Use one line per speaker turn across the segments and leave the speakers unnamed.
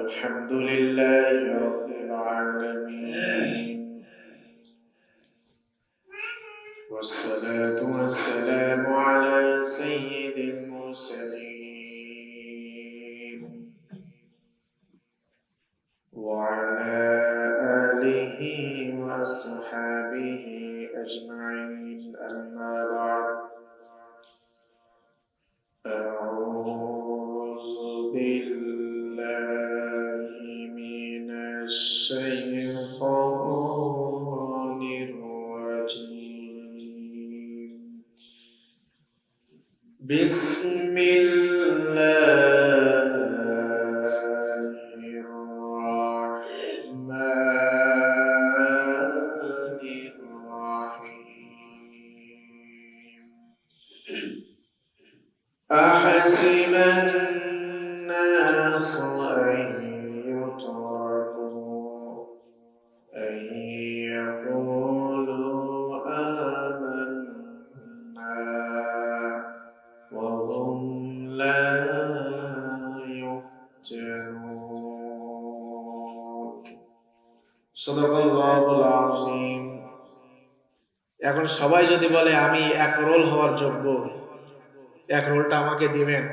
الحمد لله رب العالمين. والصلاة والسلام على سيد المرسلين. أحسب الناس أن يتركوا أن يقولوا آمنا وهم لا يفتنون صدق الله العظيم এখন সবাই যদি বলে আমি এক রোল হওয়ার যোগ্য এক রোলটা আমাকে দিবেন।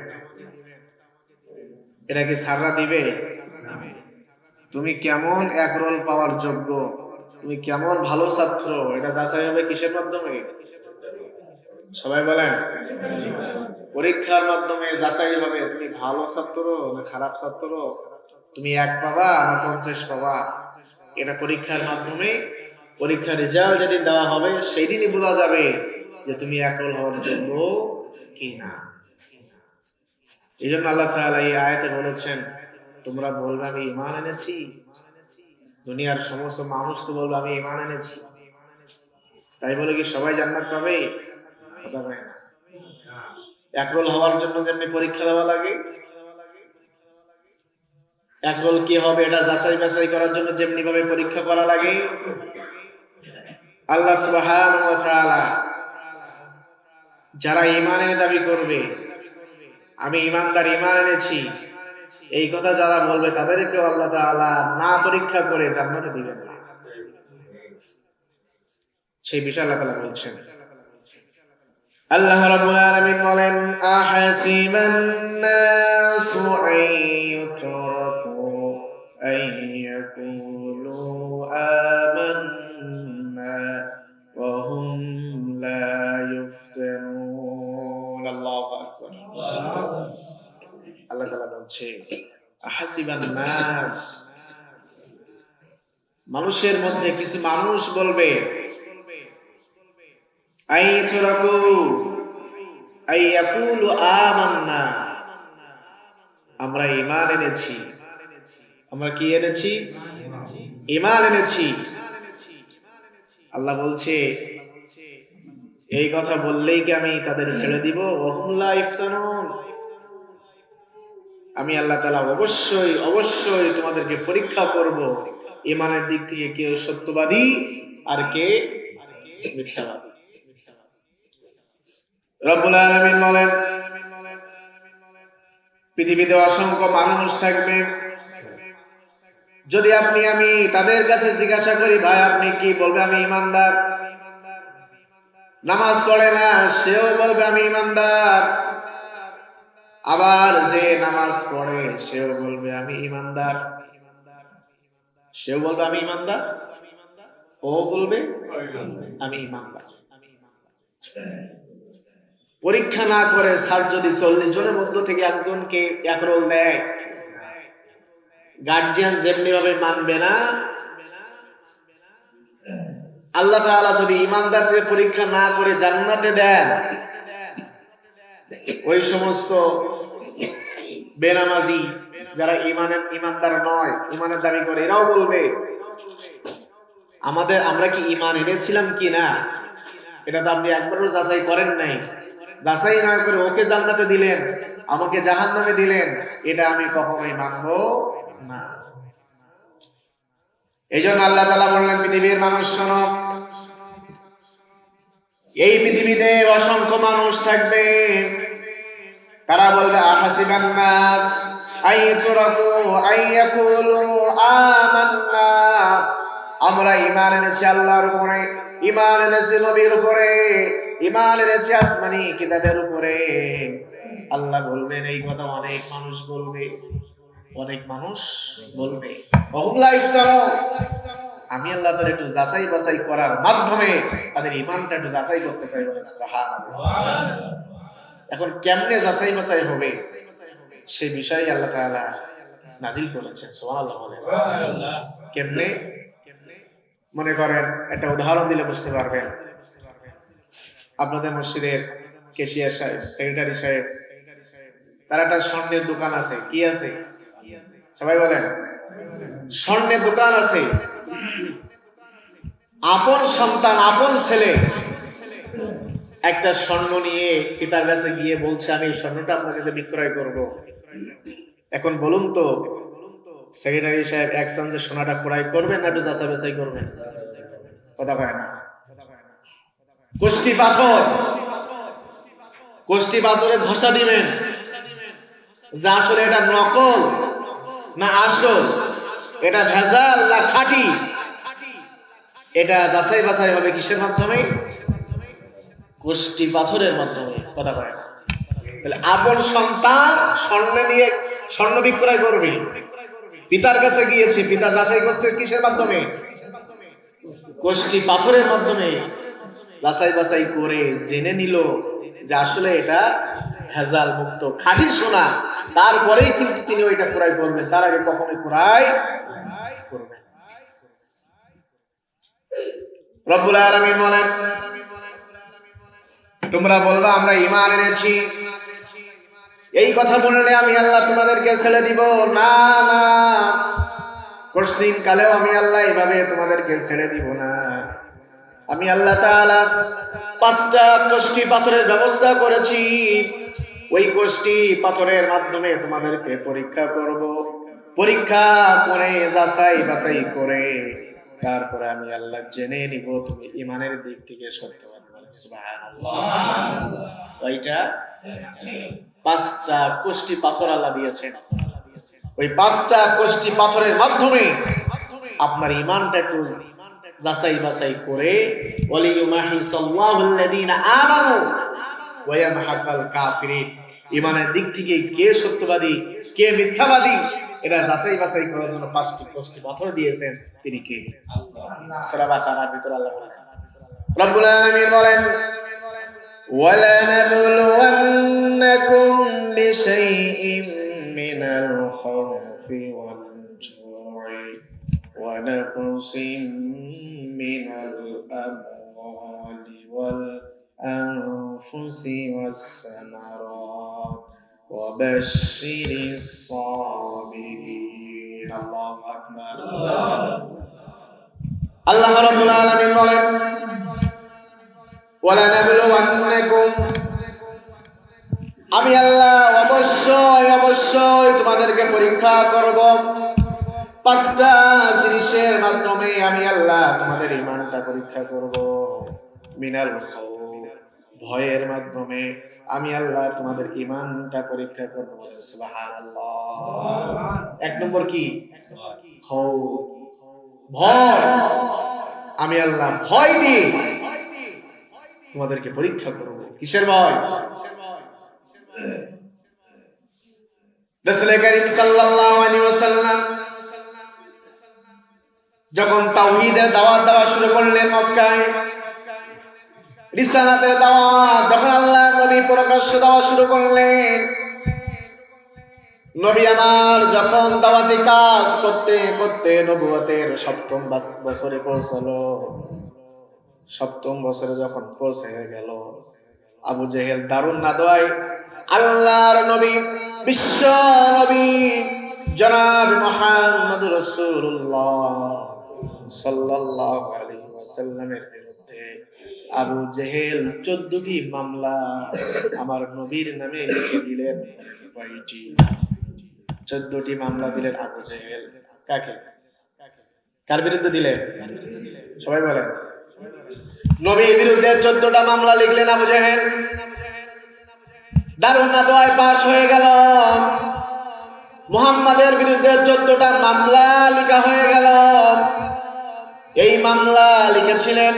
এটা কি সাররা দিবে? তুমি কেমন এক রোল পাওয়ার যোগ্য? তুমি কেমন ভালো ছাত্র? এটা যাচাই হবে কিসের মাধ্যমে? সবাই বলেন। পরীক্ষার মাধ্যমে যাচাই হবে, তুমি ভালো ছাত্র না খারাপ ছাত্র? তুমি এক পাবা না পঞ্চাশ পাবা? এটা পরীক্ষার মাধ্যমে। পরীক্ষার রেজাল্ট যেদিন দেওয়া হবে সেই দিনই বোঝা যাবে যে তুমি এক রোল হওয়ার যোগ্য। এই জন্য আল্লাহ তাআলা এই আয়াতে বলেছেন, তোমরা বলবে, আমি ইমান এনেছি। দুনিয়ার সমস্ত মানুষ তো বলবে, আমি ইমান এনেছি। তাই বলে কি সবাই জান্নাত পাবে? একরোল হওয়ার জন্য যেমনি পরীক্ষা দেওয়া লাগে, একরোল কি হবে এটা যাচাই বাছাই করার জন্য যেমনি ভাবে পরীক্ষা করা লাগে। আল্লাহ তাআলা যারা ইমানের দাবি করবে, আমি ইমানদার ইমান এনেছি। এই কথা যারা বলবে তাদেরকেও আল্লাহ তাআলা না পরীক্ষা করে জান্নাতে দিবেন না। সেই বিষয় আল্লাহ তাআলা বলছেন, আল্লাহ রাব্বুল আলামিন বলেন, আহাসিবান নাসু আইয়ুতরাকু আইয়াকুলু ইফতানুন আল্লাহু আকবার আল্লাহ তাআলা বলছে নাস মানুষের মধ্যে কিছু মানুষ বলবে আইতুরাকু আইয়াকুলু আমান্না। আমরা ঈমান এনেছি। আমরা কি এনেছি। ঈমান এনেছি। আল্লাহ বলছে এই কথা বললেই কি আমি তাদের ছেড়ে দিব? আমি আল্লাহ তালা অবশ্যই অবশ্যই তোমাদেরকে পরীক্ষা করব ইমানের দিক থেকে কে সত্যবাদী আর কে মিথ্যাবাদী। বলেন, পৃথিবীতে অসংখ্য মানুষ থাকবে। যদি আপনি আমি তাদের কাছে জিজ্ঞাসা করি, ভাই, আপনি কি বলবে আমি ইমানদার? নামাজ পড়ে না, সেও বলবে আমি ইমানদার। আবার যে নামাজ পড়ে, সেও বলবে আমি ইমানদার। সেও বলবে আমি ইমানদার? ও বলবে, আমি ইমানদার। পরীক্ষা না করে স্যার যদি চল্লিশ জনের মধ্য থেকে একজনকে এক রোল দেয় গার্জিয়ান যেমনি ভাবে মানবে না আল্লাহ তাআলা যদি ইমানদারদের পরীক্ষা না করে জান্নাতে দেন, ওই সমস্ত বেনামাজি যারা ইমানের ইমানদার নয় ইমানের দাবি করে, এরাও বলবে, আমাদের, আমরা কি ইমান এনেছিলাম কি না? এটা তো আপনি একবারও যাচাই করেন নাই। যাচাই না করে ওকে জান্নাতে দিলেন, আমাকে জাহান নামে দিলেন, এটা আমি কখনোই মানব এই জন্য আল্লাহ তালা বললেন, পৃথিবীর মানুষ শোনো, এই পৃথিবীতে অসংখ্য মানুষ থাকবে। তারা বলবে, আহাসিবান নাস আমরা ঈমান এনেছি আল্লাহর উপরে, ঈমান এনেছি নবীর উপরে, ঈমান এনেছি আসমানি কিতাবের উপরে। আল্লাহ বলবেন, এই কথা অনেক মানুষ বলবে। অনেক মানুষ বলবে আমি আল্লাহ তাদের একটু যাচাই বাছাই করার মাধ্যমে তাদের ইমানটা একটু যাচাই করতে চাই বলে এখন কেমনে যাচাই বাছাই হবে সে বিষয়ে আল্লাহ তাআলা নাজিল করেছেন সুবহানাল্লাহ বলেন কেমনে? মনে করেন একটা উদাহরণ দিলে বুঝতে পারবেন। আপনাদের মসজিদের কেশিয়ার সাহেব সেক্রেটারি সাহেব তার একটা স্বর্ণের দোকান আছে কি আছে? সবাই বলেন। স্বর্ণের দোকান আছে। আপন সন্তান, আপন ছেলে। একটা স্বর্ণ নিয়ে পিতার কাছে গিয়ে বলছে, আমি স্বর্ণটা আপনার কাছে বিক্রয় করব। এখন বলুন তো, সেক্রেটারি সাহেব এক চান্সে সোনাটা ক্রয় করবেন না একটু যাচাই বাছাই করবেন? কথা কয় না। কোষ্টি পাথর। কোষ্টি পাথরে ঘষা দিবেন। যা আসলে এটা নকল। না আসল এটা ভেজাল না খাঁটি? এটা যাচাই বাছাই হবে কিসের মাধ্যমে? কোষ্টি পাথরের মাধ্যমে, কথা না। তাহলে আপন সন্তান স্বর্ণ নিয়ে স্বর্ণ বিক্রয় করবে। পিতার কাছে গিয়েছে, পিতা যাচাই করছে কিসের মাধ্যমে? কোষ্টি পাথরের মাধ্যমে। যাচাই বাছাই করে জেনে নিল যে আসলে এটা ভেজাল মুক্ত খাঁটি সোনা। তারপরেই কিন্তু তিনি ওইটা ক্রয় করবেন। তার আগে কখনোই ক্রয় করবেন রব্বুল আলামিন বলেন, তোমরা বলবা, আমরা ঈমান এনেছি। এই কথা বললে আমি আল্লাহ তোমাদেরকে ছেড়ে দিব। না না। কঠিন কালেও আমি আল্লাহ এইভাবে তোমাদেরকে ছেড়ে দিব না। আমি আল্লাহ তাআলা পাঁচটা কোষ্ঠী পাথরের ব্যবস্থা করেছি। ওই গোষ্ঠী পাথরের মাধ্যমে তোমাদেরকে পরীক্ষা করব। পরীক্ষা করে যাচাই বাছাই করে তারপরে আমি আল্লাহ জেনে নিব তুমি ইমানের দিক থেকে সত্যবাদী বলে ওইটা পাঁচটা কোষ্ঠী পাথর আল্লাহ দিয়েছেন ওই পাঁচটা কোষ্ঠী পাথরের মাধ্যমে আপনার ইমানটা একটু যাচাই বাছাই করে ওয়ালিয়ুমাহি সাল্লাহুল্লাযীনা আমানু ওয়া ইয়ামহাকাল কাফিরিন। ইমানের দিক থেকে কে সত্যবাদী কে মিথ্যাবাদী এটা যাচাই বাছাই করার জন্য পাঁচটি কোষ্ঠী পাথর দিয়েছেন তিনি কে সূরা বাকারার ভিতরে আল্লাহ বলেন রব্বুল আলামিন বলেন ولنبلونكم بشيء من الخوف والجوع ونقص من الأموال والأنفس والثمرات وبشر الصابرين الله أكبر الله رب العالمين বলেন ওয়ালানাবলুওয়ান্নাকুম আমি আল্লাহ অবশ্যই অবশ্যই তোমাদেরকে পরীক্ষা করব পাঁচটা জিনিসের মাধ্যমে আমি আল্লাহ তোমাদের ইমানটা পরীক্ষা করব মিনাল খাউফ ভয়ের মাধ্যমে আমি আল্লাহ তোমাদের ইমানটা পরীক্ষা করব এক নম্বর কি? আমি আল্লাহ ভয় দিই। তোমাদেরকে পরীক্ষা করব। কিসের ভয়? করিম সাল্লাল্লাহু আলাইহি ওয়াসাল্লাম যখন তাওহীদের দাওয়াত দেওয়া শুরু করলেন মক্কায় রিসালাতের দাওয়াত, যখন আল্লাহ নবী প্রকাশ্য দেওয়া শুরু করলেন, নবী আমার যখন দাওয়াতি কাজ করতে করতে নবুয়তের সপ্তম বছরে পৌঁছালো। সপ্তম বছরে যখন পৌঁছে গেল, আবু জেহেল দারুণ নাদোয়াই আল্লাহর নবী, বিশ্ব নবী, জনাব মুহাম্মদ রাসূলুল্লাহ সাল্লাল্লাহু আলাইহি ওয়াসাল্লামের আবু জেহেল চোদ্দটি মামলা আমার নবীর নামে দিলেন। কয়টি? চোদ্দটি মামলা দিলেন আবু জেহেল। কাকে? কার বিরুদ্ধে দিলেন? সবাই বলেন। নবীর বিরুদ্ধে চোদ্দটা মামলা লিখলেন আবু জাহেল। দারুণ দোয়ায় পাশ হয়ে গেল।
মুহাম্মাদের বিরুদ্ধে চোদ্দটা মামলা লেখা হয়ে গেল। এই মামলা লিখেছিলেন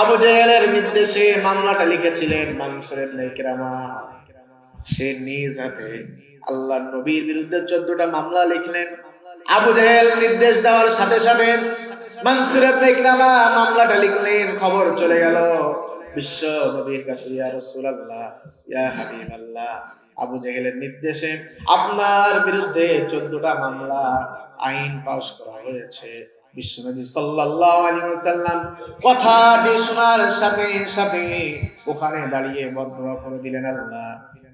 আবু জেহেলের নির্দেশে মামলাটা লিখেছিলেন মানসুরের নেকরামা সে নিজ হাতে আল্লাহ নবীর বিরুদ্ধে চোদ্দটা মামলা লিখলেন। আবু জেহেল নির্দেশ দেওয়ার সাথে সাথে মানসুর ইবনে ইকরামা মামলাটা লিখলেন। খবর চলে গেল বিশ্ব নবীর কাছে, ইয়া রাসূলুল্লাহ, ইয়া হাবিবাল্লাহ। আবু জেহেলের নির্দেশে আপনার বিরুদ্ধে চোদ্দটা মামলা আইন পাশ করা হয়েছে। বিশ্বনবী সাল্লাল্লাহু আলাইহি ওয়াসাল্লাম শোনার সাথে সাথে ওখানে দাঁড়িয়ে বদদোয়া করে দিলেন আল্লাহ।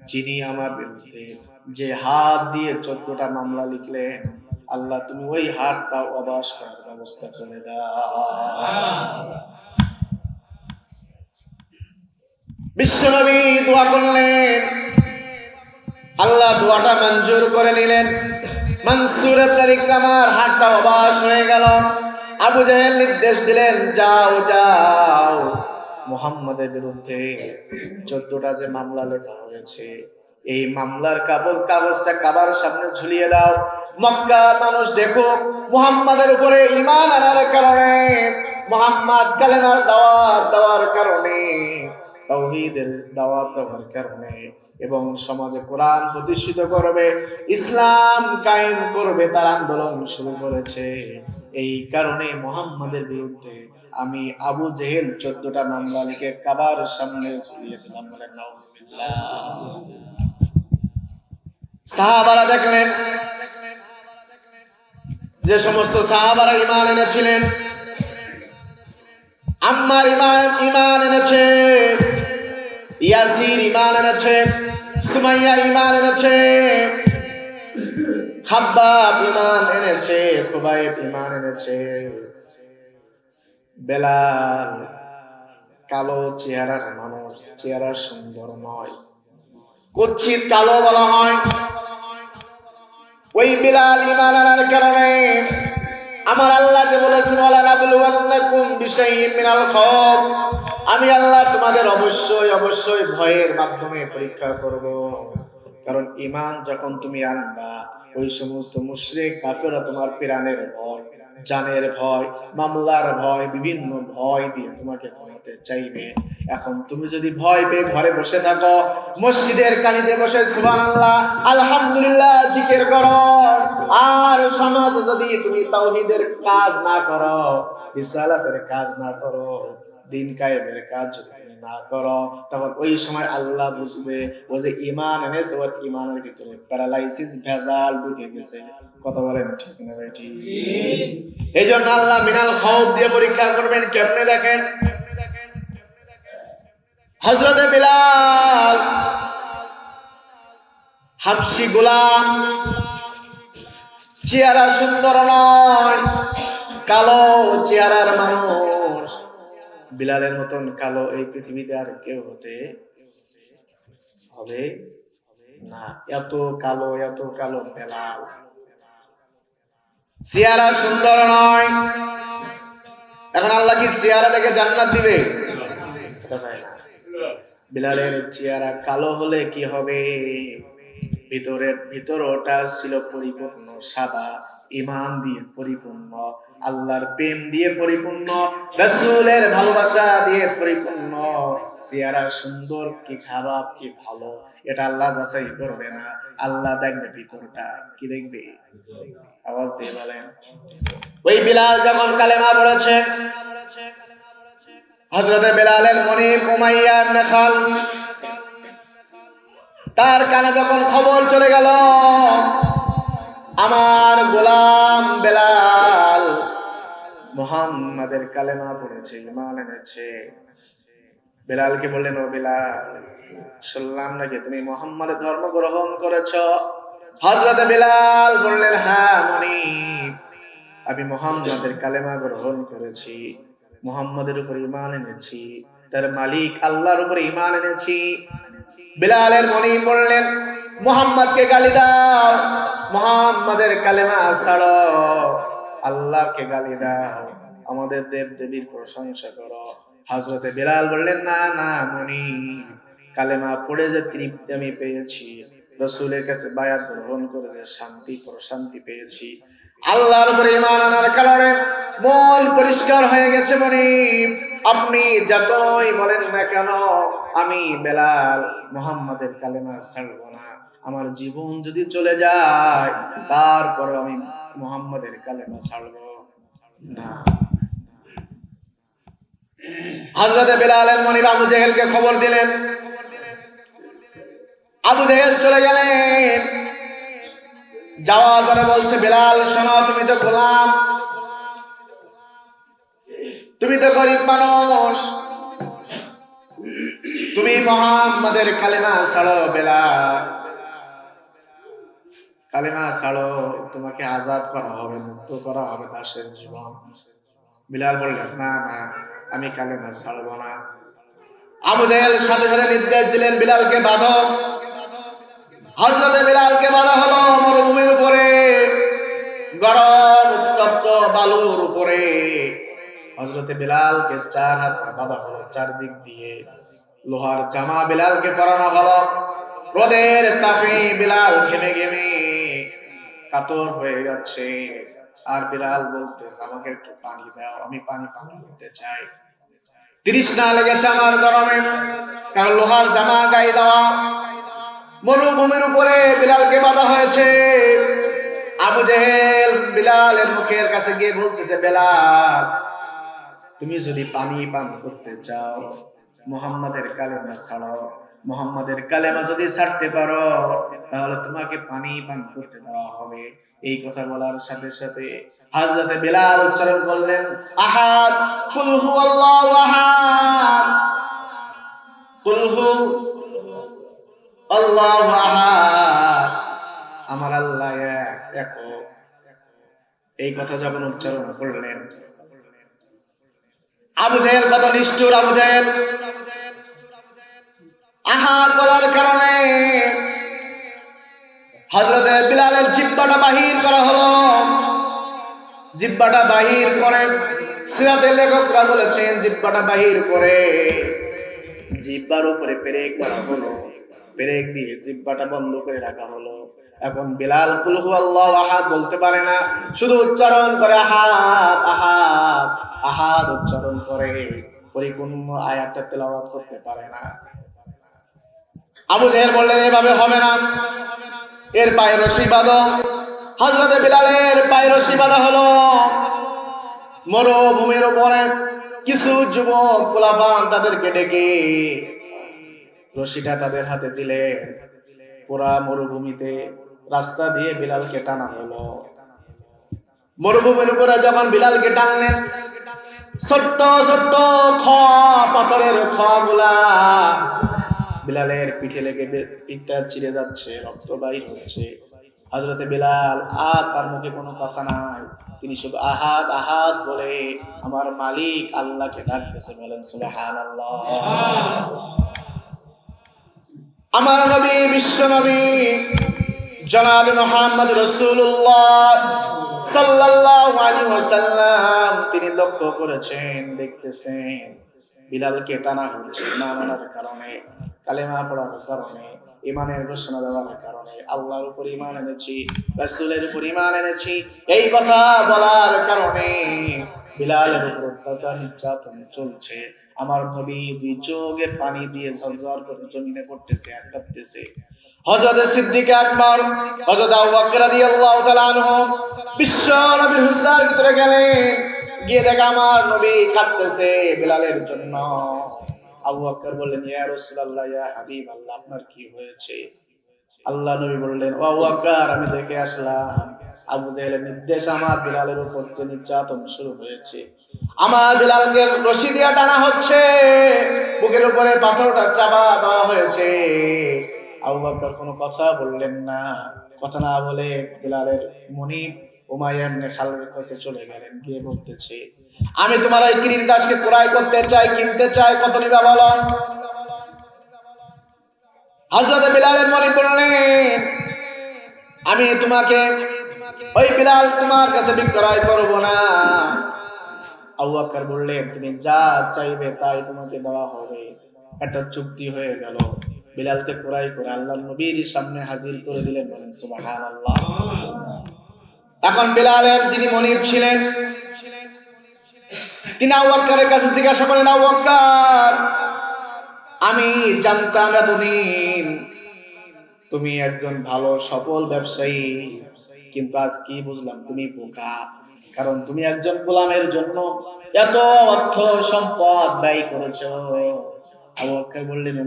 যিনি আমার বিরুদ্ধে যে হাত দিয়ে চোদ্দটা মামলা লিখলেন, আল্লাহ তুমি ওই হাতটা অবাস করার ব্যবস্থা করে দাও। বিশ্বনবী দোয়া করলেন। আল্লাহ দোয়াটা মঞ্জুর করে নিলেন। মনসুর ইবনে ইকরামার হাতটা অবাস হয়ে গেল। আবু জাহেল নির্দেশ দিলেন, যাও যাও। মুহাম্মাদের বিরুদ্ধে চোদ্দটা যে মামলা লেখা হয়েছে, এই মামলার কাবল কাগজটা কাবার সামনে ঝুলিয়ে দাও। মক্কার মানুষ দেখো মুহাম্মাদের উপরে ঈমান আনার কারণে, মুহাম্মদ কালেমার দাওয়াত দেওয়ার কারণে তাওহীদের দাওয়াত দেওয়ার কারণে এবং সমাজে কোরআন প্রতিষ্ঠিত করবে, ইসলাম কায়েম করবে, তার আন্দোলন শুরু করেছে। এই কারণে মোহাম্মদের বিরুদ্ধে আমি আবু জেহেল চোদ্দটা মামলা লিখে কাবার সামনে ঝুলিয়ে দিলাম বলে সাহাবারা দেখলেন, যে সমস্ত সাহাবারা ইমান এনেছিলেন, আম্মার ইমান ইমান এনেছে। ইয়াসির ইমান এনেছে, সুমাইয়া ইমান এনেছে, খাব্বাব ইমান এনেছে, খুবাইব ইমান এনেছে। বেলাল কালো চেহারার মানুষ, চেহারা সুন্দর নয় কুচ্ছিত কালো বলা হয়। ওই বিলাল ইমান আনার কারণে আমার আল্লাহ যে বলেছেন আমি আল্লাহ তোমাদের অবশ্যই অবশ্যই ভয়ের মাধ্যমে পরীক্ষা করব। কারণ ইমান যখন তুমি আনবা, ওই সমস্ত মুশরিক, কাফেররা তোমার পিরানের ভয়, জানের ভয়, মামলার ভয়, বিভিন্ন ভয় দিয়ে তোমাকে থামাতে চাইবে। এখন তুমি যদি ভয় পেয়ে ঘরে বসে থাকো মসজিদের কানিতে বসে সুবান আল্লাহ আলহামদুলিল্লাহ জিকির করো। আর সমাজে যদি তুমি তাওহীদের কাজ না করো রিসালাতের কাজ না করো দিন কায়েমের কাজ যদি তুমি না করো তখন ওই সময় আল্লাহ বুঝবে ও যে ইমান এনেছে ওর ইমানের ভিতরে প্যারালাইসিস ভেজাল ঢুকে গেছে। কত বলেন ঠিক না ভাই? ঠিক। এই জন্য আল্লাহ মিনাল খৌফ দিয়ে পরীক্ষা করবেন কেমনে দেখেন? হজরতে বিলাল, হাফসি গোলাম, চেহারা সুন্দর নয়, কালো চেহারার মানুষ। বিলালের মতন কালো এই পৃথিবীতে আর কেউ হতে হবে না। এত কালো এত কালো বেলাল। চেহারা সুন্দর নয়। এখন আল্লাহ কি চেহারা দেখে জান্নাত দিবে? এটা। বিলালের চেহারা কালো হলে কি হবে? ভিতরের ভিতর ওটা ছিল পরিপূর্ণ সাদা ইমান দিয়ে পরিপূর্ণ, আল্লাহর প্রেম দিয়ে পরিপূর্ণ, রসুলের ভালোবাসা দিয়ে পরিপূর্ণ। চেহারা সুন্দর, কি খারাপ, কি ভালো, এটা আল্লাহ যাচাই করবে না। আল্লাহ দেখবে ভিতরটা, কি দেখবে? আওয়াজ দিয়ে বলেন। ওই বিলাল যখন কালেমা পড়েছে হজরতে বেলালের মনিব উমাইয়া খালফ তার কানে যখন খবর চলে গেল, আমার গোলাম বেলাল মোহাম্মদের কালেমা পড়েছে, ইমান এনেছে। বেলালকে বললেন, ও বেলাল, শুনলাম নাকি তুমি মোহাম্মদের ধর্ম গ্রহণ করেছ? হজরতে বেলাল বললেন হ্যাঁ মনিব, আমি মোহাম্মদের কালেমা গ্রহণ করেছি। মোহাম্মদের উপর ইমান এনেছি। তার মালিক আল্লাহর উপর ইমান এনেছি। বিলালের মনি বললেন, মোহাম্মদকে গালি দাও। মোহাম্মদের কালেমা ছাড়ো। আল্লাহকে গালি দাও। আমাদের দেব দেবীর প্রশংসা করো। হজরতে বিলাল বললেন, না না, মনি। কালেমা পড়ে যে তৃপ্তি আমি পেয়েছি।
রসুলের কাছে বায়াত গ্রহণ করে যে শান্তি, প্রশান্তি পেয়েছি।
আল্লাহর উপরে ইমান আনার কারণে মন পরিষ্কার হয়ে গেছে মানে আপনি যতই বলেন না কেন, আমি বেলাল মোহাম্মদের কালেমা ছাড়বো না। আমার জীবন যদি চলে যায় তারপর আমি মোহাম্মদের কালেমা ছাড়বো না। হজরতে বেলালের মনির আবু জেহেলকে খবর দিলেন। আবু জেহেল চলে গেলেন। যাওয়ার পরে বলছে, বেলাল, শোনো, তুমি তো গোলাম। তুমি তো গরিব মানুষ। তুমি মোহাম্মদের কালেমা ছাড়ো, বেলাল। কালেমা ছাড়ো, তোমাকে আজাদ করা হবে, মুক্ত করা হবে দাসের জীবন। বিলাল বললেন না না, আমি কালেমা ছাড়বো না। আবু জাহেল সাথে সাথে নির্দেশ দিলেন, বিলালকে বাঁধো। হজরতে বিলালকে বাঁধা হলো, মরুভূমির গরম উত্তপ্ত বালুর উপরে। হজরতে বিলালকে চার হাত বাঁধা হলো চারদিক দিয়ে। লোহার জামা বিলালকে পরানো হলো। রোদের তাপে বিলাল ঘেমে ঘেমে কাতর হয়ে যাচ্ছে। আর বিলাল বলতেছে, আমাকে একটু পানি দাও, আমি পানি পানি করতে চাই। তৃষ্ণা লেগেছে আমার গরমে, কারণ লোহার জামা গায়ে দেওয়া। মরুভূমির উপরে বিলালকে বাঁধা হয়েছে। আবু জেহেল বিলালের মুখের কাছে গিয়ে বলতেছে, বেলাল, তুমি যদি পানি পান করতে চাও, মোহাম্মদের কালেমা ছাড়ো মোহাম্মদের কালেমা যদি ছাড়তে পারো, তাহলে তোমাকে পানি পান করতে দেওয়া হবে। এই কথা বলার সাথে সাথে হাজরতে বিলাল উচ্চারণ করলেন, আহাদ, কুল হু আল্লাহু আহাদ। কুল হু, আল্লাহু আহাদ। আমার আল্লাহ এক এই কথা যখন উচ্চারণ করলেন, আবু জাহেল কত নিষ্ঠুর, আবু জাহেল। আহার বলার কারণে হজরতে বিলালের জিব্বাটা বাহির করা হলো। জিব্বাটা বাহির করে সিরাতের লেখকরা বলেছেন জিব্বাটা বাহির করে জিব্বার উপরে পেরেক করা হলো। পেরেক দিয়ে জিব্বাটা বন্ধ করে রাখা হলো। এখন বিলাল কুলহু আল্লাহ আহাদ বলতে পারে না, শুধু উচ্চারণ করে আহাদ আহাদ আহাদ উচ্চারণ করে। পরিপূর্ণ আয়াতটা তেলাওয়াত করতে পারে না। আবু বললেন, এভাবে হবে না। এর পায়ে রশি বাঁধো। হজরতে বিলালের পায়ে রশি বাঁধা হলো। মরুভূমির উপরে কিছু যুবক ফুলাপান তাদেরকে ডেকে রশিটা তাদের হাতে দিলে পুরা মরুভূমিতে রাস্তা দিয়ে বিলালকে টানা হলো। মরুভূমির উপরে যখন বিলালকে টানলেন, ছোট্ট ছোট্ট খ পাথরের খ গুলা বিলালের পিঠে লেগে পিঠটা চিড়ে যাচ্ছে রক্ত বাইর হচ্ছে। হজরতে বিলাল আর তার মুখে কোনো কথা নাই। তিনি শুধু, আহাদ আহাদ, বলে, আমার মালিক আল্লাহকে ডাকতেছে। বলেন সুবহান আমার নবী, বিশ্ব নবী, জনাব মোহাম্মদ রসুল্লাহ সাল্লাল্লাহু আলাইহি ওয়াসাল্লাম, তিনি লক্ষ্য করেছেন, দেখতেছেন, বিলালকে টানা হচ্ছে না মানার কারণে, কালেমা পড়ার কারণে ইমানের ঘোষণা দেওয়ার কারণে, আল্লাহর উপর ইমান এনেছি, রাসূলের উপর ইমান এনেছি, এই কথা বলার কারণে বিলালের উপর অত্যাচার নির্যাতন চলছে। আমার নবী দুই চোখে পানি দিয়ে ঝরঝর করে জমিনে পড়তেছে আর হযরত সিদ্দিক আকবর, হযরত আবু বকর রাদিয়াল্লাহু তাআলা আনহু বিশ্ব নবীর হুজরার ভিতরে গেলেন গিয়ে আমার নবী কাঁদতেছে বিলালের জন্য। আবু বকর বললেন, ইয়া রাসূলুল্লাহ, ইয়া আপনার কি হয়েছে? আল্লাহ নবী বললেন ও আবু আমি দেখে আসলাম। নির্দেশ আমার বিলালের উপর যে নির্যাতন শুরু হয়েছে। আমার বিলালকে রশি টানা হচ্ছে। বুকের উপরে পাথরটা চাপা দেওয়া হয়েছে। কোনো কথা বললেন না। কথা না বলে বিলালের মনিব কাছে চলে গেলেন, গিয়ে বলতেছে, আমি তোমার ওই কিরিন দাসকে ক্রয় করতে চাই, কিনতে চাই, কত নিবা বলো? হযরত বিলালের মনিব বললেন আমি তোমাকে ওই বিলাল, তোমার কাছে বিক্রয় করব না। বললেন, তুমি যা চাইবে তাই তোমাকে দেওয়া হবে। একটা চুক্তি হয়ে গেল।
বিলালকে কোরাই করে আল্লাহ নবীর সামনে হাজির করে দিলেন। বলেন, সুবহানাল্লাহ।
এখন বিলালের যিনি মনির ছিলেন, তিনি আউ্বাক্কারের কাছে জিজ্ঞাসা করেন আউ্বাক্কার আমি জানতাম এতদিন
তুমি একজন ভালো, সফল ব্যবসায়ী। কিন্তু আজ কি বুঝলাম? তুমি বোকা। কারণ তুমি একজন গোলামের জন্য এত অর্থ সম্পদ ব্যয় করেছ। আবু বললেন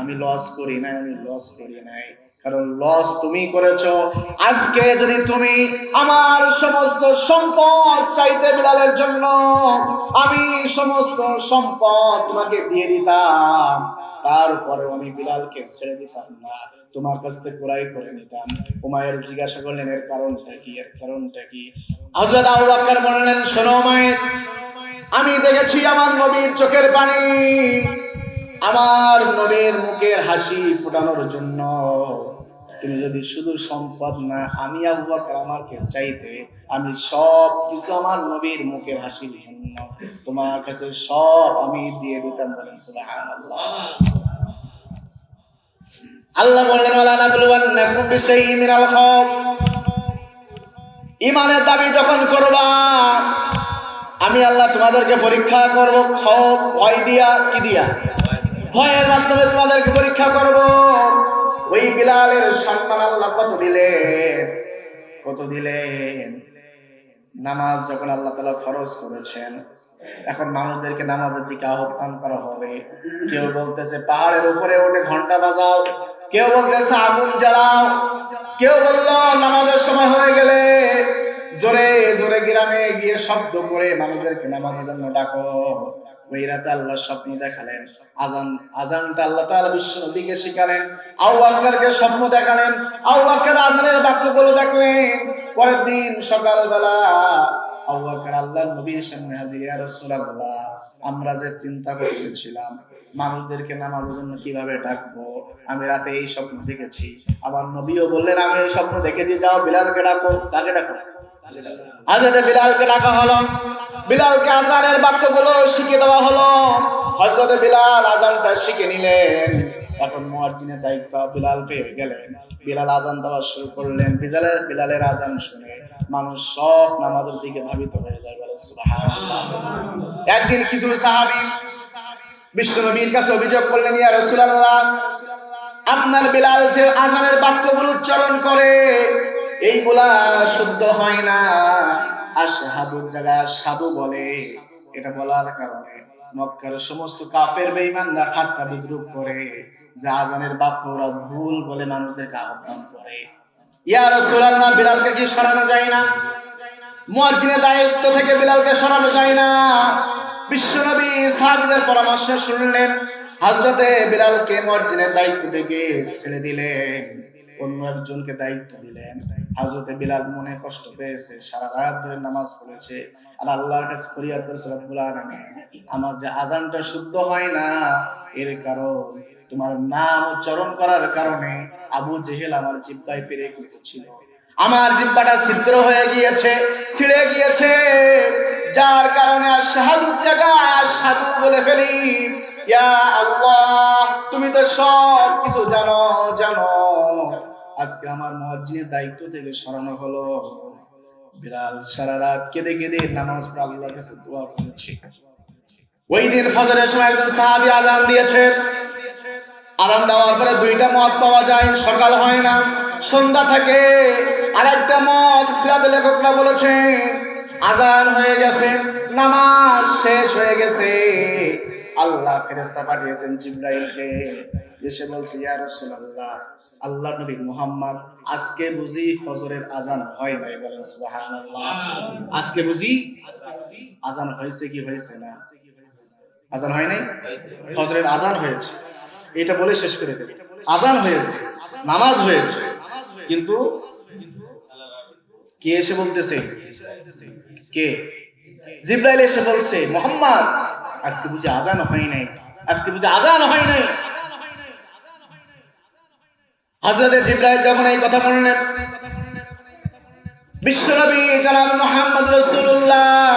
আমি লস করি নাই, আমি লস করি নাই। কারণ লস তুমি করেছ।
আজকে যদি তুমি আমার সমস্ত সম্পদ চাইতে বিলালের জন্য আমি সমস্ত সম্পদ তোমাকে দিয়ে দিতাম
তারপরে আমি বিলালকে ছেড়ে দিতাম না। তোমার কাছ থেকে ক্রয় করে নিতাম। উমায়ের জিজ্ঞাসা করলেন, এর কারণটা কি? এর কারণটা কি?
হযরত আবু বকর বললেন, শোনো মায়ের আমি দেখেছি আমার নবীর চোখের পানি। আমার নবীর মুখের হাসি ফোটানোর জন্য
তুমি যদি শুধু সম্পদ না, আমি আবু বকর আমাকে চাইতে, আমি সব কিছু আমার নবীর মুখের হাসির জন্য তোমার কাছে সব আমি দিয়ে দিতাম বলেন
আল্লাহ বললেন, ওয়ালা নাবলুওয়ান্নাকুম বিশাইইন মিনাল খাউফ ইমানের দাবি যখন করবা, আমি আল্লাহ তোমাদেরকে পরীক্ষা করব খব ভয় দিয়া কি দিয়া? ভয়ের মাধ্যমে তোমাদেরকে পরীক্ষা করব। কত দিলেন?
কত দিলেন? নামাজ যখন আল্লাহ তালা ফরজ করেছেন, এখন মানুষদেরকে নামাজের দিকে আহ্বান করা হবে। কেউ বলতেছে, পাহাড়ের উপরে ওঠে ঘণ্টা বাজাও।
কেউ বলতেছে, আগুন জ্বালাও। কেউ বলল, নামাজের সময় হয়ে গেলে জোরে জোরে গ্রামে গিয়ে শব্দ করে মানুষদেরকে নামাজের জন্য ডাকো।
ওই রাতে আল্লাহ স্বপ্ন দেখালেন, আজান, আজানটা আল্লাহ বিশ্ব শিখালেন
স্বপ্ন দেখালেন আজানের দেখলেন। পরের দিন সকালবেলা
নবীর সামনে আমরা যে চিন্তা করতেছিলাম মানুষদেরকে নামাজের জন্য কীভাবে ডাকবো, আমি রাতে এই স্বপ্ন দেখেছি। আমার নবীও বললেন, আমি এই স্বপ্ন দেখেছি, যাও বিলালকে ডাকো, কাকে ডাকো?
হাজরতে বিলালকে ডাকা হলো। বিলালকে আজানের বাক্যগুলো শিখে দেওয়া হলো। হজরতে বিলাল আজানটা শিখে নিলেন।
এখন মুয়াজ্জিনের দায়িত্ব, বিলাল পেয়ে গেলেন। বিলাল আজান দেওয়া শুরু করলেন। বিলালের বিলালের আজান শুনে মানুষ সব নামাজের দিকে ধাবিত হয়ে যায় সুবহানাল্লাহ।
একদিন কিছু সাহাবী বিশ্বনবীর কাছে অভিযোগ করলেন, ইয়া রাসূলুল্লাহ, আপনার বিলাল যে আজানের বাক্যগুলো উচ্চারণ করে এইগুলা শুদ্ধ হয় না।
আশহাদুর জায়গা সাধু বলে, এটা বলার কারণে মক্কার সমস্ত কাফের বেঈমানরা ঠাট্টা বিদ্রুপ করে, যে আজানের বাক্য ওরা ভুল বলে মানুষদেরকে আহ্বান করে।
ইয়া রাসূলুল্লাহ, বিলালকে কি সরানো যায় না? মুয়াজ্জিনের দায়িত্ব থেকে বিলালকে সরানো যায় না। বিশ্বনবী সাহাবীদের পরামর্শ শুনলেন, হযরতে বিলালকে মুয়াজ্জিনের দায়িত্ব থেকে
ছেড়ে দিলেন। অন্য একজনকে দায়িত্ব দিলেন। হাজরতে বিলাল মনে কষ্ট পেয়েছে, সারা রাত ধরে নামাজ পড়েছে। আর আল্লাহর কাছে ফরিয়াদ করেছে, রব্বুল আলামিন, আমার যে আজানটা শুদ্ধ হয় না, এর কারণ তোমার নাম উচ্চারণ করার কারণে আবু জেহেল আমার জিব্বায় পেরে ছিল।
আমার জিব্বাটা ছিদ্র হয়ে গিয়েছে, ছিঁড়ে গিয়েছে। যার কারণে আশহাদু জায়গায় সাধু বলে ফেলি। তুমি তো সব কিছু জানো জানো।
আজকে আমার মহাজিনের দায়িত্ব থেকে সরানো হলো। বিলাল সারা রাত কেঁদে কেঁদে নামাজ পড়ে আল্লাহর কাছে দোয়া করেছে।
ওই দিন ফজরের সময় একজন সাহাবী আজান দিয়েছে। দেওয়ার পরে দুইটা মত পাওয়া যায়, সকাল হয় না, সন্ধ্যা থাকে। আর একটা মত সিরাত লেখকরা বলেছেন আজান হয়ে গেছে, নামাজ শেষ হয়ে গেছে।
আল্লাহ ফেরেস্তা পাঠিয়েছেন জিব্রাইলকে। এসে বলছে, ইয়া রাসূলুল্লাহ, আল্লাহ নবী মুহাম্মদ, আজকে বুঝি ফজরের আজান হয় নাই বলেন, সুবহানাল্লাহ। আজকে বুঝি? আজান হয়েছে কি হয়েছে না? আজান হয় নাই? ফজরের আজান হয়েছে। এটা বলে শেষ করে দেবে। আজান হয়েছে, নামাজ হয়েছে। কিন্তু কে এসে বলতেছে? কে? জিব্রাইল এসে বলছে, মোহাম্মদ আজকে বুঝি আজান হয় নাই? আজকে বুঝি আজান হয় নাই?
হজরতে জিব্রাইল যখন এই কথা বললেন, বিশ্বনবী জনাব মোহাম্মদ রসুল্লাহ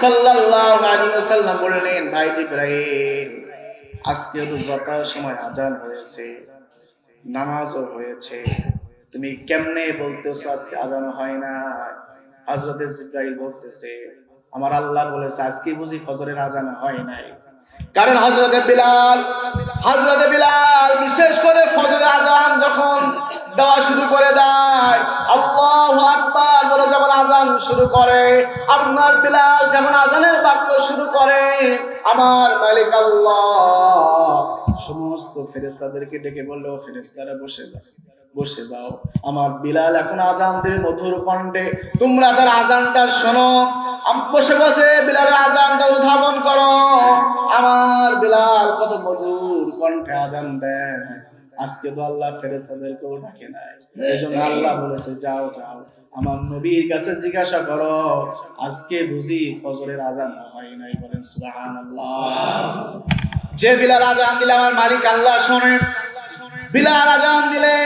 সাল্লাল্লাহু আলাইহি ওয়াসাল্লাম বললেন, ভাই
আজকে তো সময় আজান হয়েছে, নামাজও হয়েছে, তুমি কেমনে বলতেছো আজকে আজান হয় না হজরতে জিব্রাইল বলতেছে আমার আল্লাহ বলেছে, আজকে বুঝি ফজরের আজান হয় নাই।
কারণ হজরতে বিলাল হজরতে বিলাল, বিশেষ করে ফজরের আজান যখন দেওয়া শুরু করে দেয়, আল্লাহু আকবার বলে যখন আজান শুরু করে আপনার বিলাল যখন আজানের বাক্য শুরু করে, আমার মালিক আল্লাহ
সমস্ত ফেরেস্তাদেরকে ডেকে বলল ফেরেস্তারা বসে যাও। বসে যাও। আমার বিলাল এখন আজান দেবে মধুর কণ্ঠে
তোমরা তার আজানটা শোনো। বসে বসে বিলালের আজানটা উদ্ভাবন করো। আমার বিলাল কত মধুর
কণ্ঠে আজান দেন আজকে তো আল্লাহ ফেরেস্তাদেরকেও ডাকে নাই। এই জন্য আল্লাহ বলেছে, যাও যাও। আমার নবীর কাছে জিজ্ঞাসা করো, আজকে বুঝি ফজরের আজান হয় নাই বলেন সুবহানাল্লাহ।
যে বিলাল আজান দিলে আমার মালিক আল্লাহ শোনেন। বিলাল আজান দিলে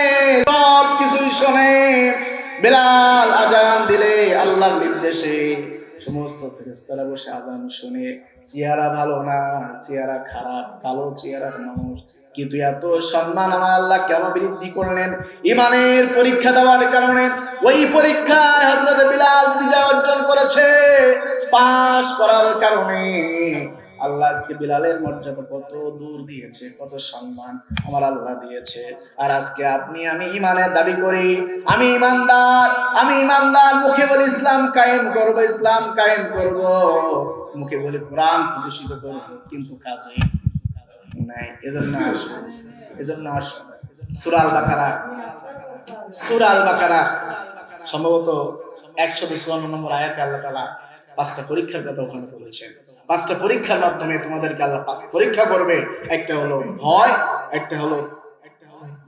সব কিছুই শোনে। বিলাল আজান দিলে আল্লাহর নির্দেশে
সমস্ত ফেরেস্তারা বসে আজান শুনে। চেহারা ভালো না, চেহারা খারাপ, কালো চেহারার মানুষ। কিন্তু এত সম্মান আমার আল্লাহ কেন বৃদ্ধি করলেন?
ইমানের পরীক্ষা দেওয়ার কারণে ওই পরীক্ষায় হজরত বিলাল বিজয় অর্জন করেছে। পাশ করার কারণে
আল্লাহ আজকে বিলালের মর্যাদা কত দূর দিয়েছে, কত সম্মান আমার আল্লাহ দিয়েছে। আর আজকে আপনি, আমি ইমানের দাবি করি,
আমি ইমানদার আমি ইমানদার মুখে বলি ইসলাম কায়েম করব, ইসলাম কায়েম করব।
মুখে বলে কোরআন প্রতিষ্ঠিত করব, কিন্তু কাজে নাই। এজন্য আসুন এজন্য আসুন সুরাল বাকারা সুরাল বাকারা সম্ভবত একশো চুয়ান্ন নম্বর আয়াতে আল্লাহ তালা পাঁচটা পরীক্ষার কথা ওখানে বলেছেন। পাঁচটা পরীক্ষার মাধ্যমে তোমাদেরকে আল্লাহ পাঁচ পরীক্ষা করবে। একটা হলো ভয় একটা হলো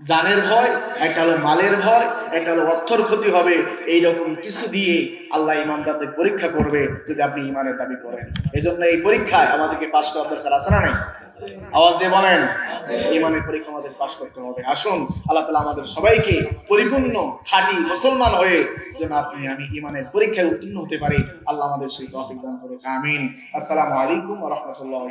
জানের ভয়, একটা হলো মালের ভয়, একটা হলো অর্থর ক্ষতি হবে। এইরকম কিছু দিয়ে আল্লাহ ইমানদারদের পরীক্ষা করবে যদি আপনি ইমানের দাবি করেন। এই জন্য এই পরীক্ষায় আমাদেরকে পাশ করার দরকার আছে না নাই? আওয়াজ দিয়ে বলেন ইমানের পরীক্ষা আমাদের পাশ করতে হবে। আসুন, আল্লাহ তালা আমাদের সবাইকে পরিপূর্ণ, খাঁটি মুসলমান হয়ে যেন আপনি, আমি ইমানের পরীক্ষায় উত্তীর্ণ হতে পারি। আল্লাহ আমাদের সেই তফিক দান করুক। আমিন। আসসালামু আলাইকুম রহমতুল্লাহ